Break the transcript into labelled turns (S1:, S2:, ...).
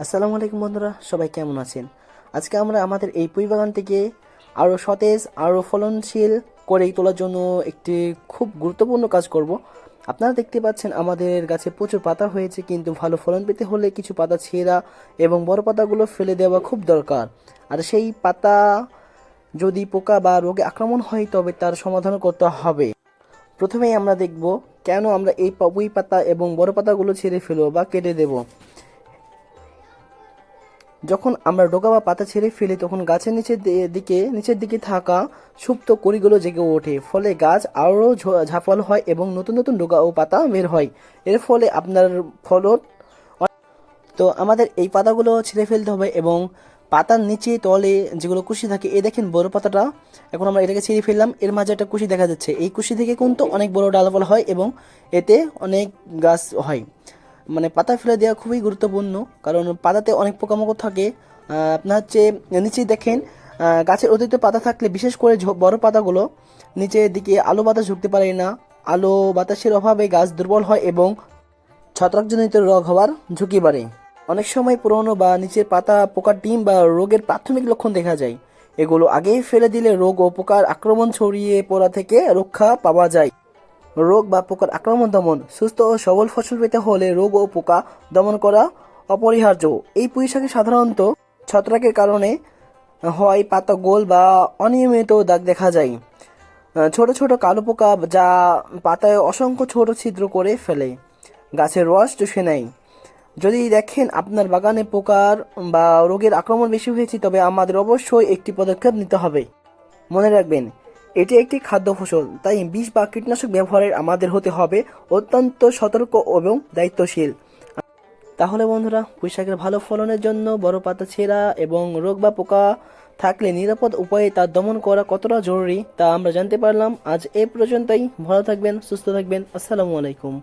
S1: আসসালামু আলাইকুম বন্ধুরা, সবাই কেমন আছেন? আজকে আমরা আমাদের এই পুঁই বাগান থেকে আরও সতেজ আরও ফলনশীল করে তোলার জন্য একটি খুব গুরুত্বপূর্ণ কাজ করব। আপনারা দেখতে পাচ্ছেন আমাদের গাছে প্রচুর পাতা হয়েছে, কিন্তু ভালো ফলন পেতে হলে কিছু পাতা ছেঁড়া এবং বড় পাতাগুলো ফেলে দেওয়া খুব দরকার। আর সেই পাতা যদি পোকা বা রোগে আক্রমণ হয়, তবে তার সমাধান করতে হবে। প্রথমেই আমরা দেখব কেন আমরা এই পুঁই পাতা এবং বড় পাতাগুলো ছেড়ে ফেলব বা কেটে দেবো। যখন আমরা ডোকা বা পাতা ছেড়ে ফেলি, তখন গাছের নিচের দিকে নিচের দিকে থাকা সুপ্ত কড়িগুলো জেগে ওঠে। ফলে গাছ আরও ঝ- ঝাপল হয় এবং নতুন নতুন ডোকা ও পাতা বের হয়। এর ফলে আপনার ফলন তো আমাদের এই পাতাগুলো ছিঁড়ে ফেলতে হবে এবং পাতার নিচে তলে যেগুলো কুশি থাকে, এই দেখেন বড় পাতাটা, এখন আমরা এটাকে ছিঁড়ে ফেললাম। এর মাঝে একটা কুশি দেখা যাচ্ছে। এই কুশি থেকে কিন্তু অনেক বড় ডালপালা হয় এবং এতে অনেক গাছ হয়। মানে পাতা ফেলে দেওয়া খুবই গুরুত্বপূর্ণ, কারণ পাতাতে অনেক পোকামাকড় থাকে। আপনার হচ্ছে নিচে দেখেন গাছের অতিরিক্ত পাতা থাকলে বিশেষ করে বড় পাতাগুলো নিচের দিকে আলো বাতাস ঢুকতে পারে না। আলো বাতাসের অভাবে গাছ দুর্বল হয় এবং ছত্রাকজনিত রোগ হওয়ার ঝুঁকি বাড়ে। অনেক সময় পুরনো বা নিচের পাতা, পোকার ডিম বা রোগের প্রাথমিক লক্ষণ দেখা যায়। এগুলো আগেই ফেলে দিলে রোগ ও পোকার আক্রমণ ছড়িয়ে পড়া থেকে রক্ষা পাওয়া যায়। রোগ বা পোকার আক্রমণ দমন, সুস্থ ও সবল ফসল পেতে হলে রোগ ও পোকা দমন করা অপরিহার্য। এই পুঁই শাকে সাধারণত ছত্রাকের কারণে হয় পাতা গোল বা অনিয়মিত দাগ দেখা যায়। ছোট ছোট কালো পোকা যা পাতায় অসংখ্য ছোট ছিদ্র করে ফেলে গাছের রস চুষে নেয়। যদি দেখেন আপনার বাগানে পোকার বা রোগের আক্রমণ বেশি হয়েছে, তবে আমাদের অবশ্যই একটি পদক্ষেপ নিতে হবে। মনে রাখবেন এটি একটি খাদ্য ফসল, তাই বিষ বা কীটনাশক ব্যবহারের আমাদের হতে হবে অত্যন্ত সতর্ক এবং দায়িত্বশীল। তাহলে বন্ধুরা, পুঁইশাকের ভালো ফলনের জন্য বড় পাতা ছেঁড়া এবং রোগ বা পোকা থাকলে নিরাপদ উপায়ে তা দমন করা কতটা জরুরি তা আমরা জানতে পারলাম। আজ এ পর্যন্তই, ভালো থাকবেন, সুস্থ থাকবেন, আসসালামু আলাইকুম।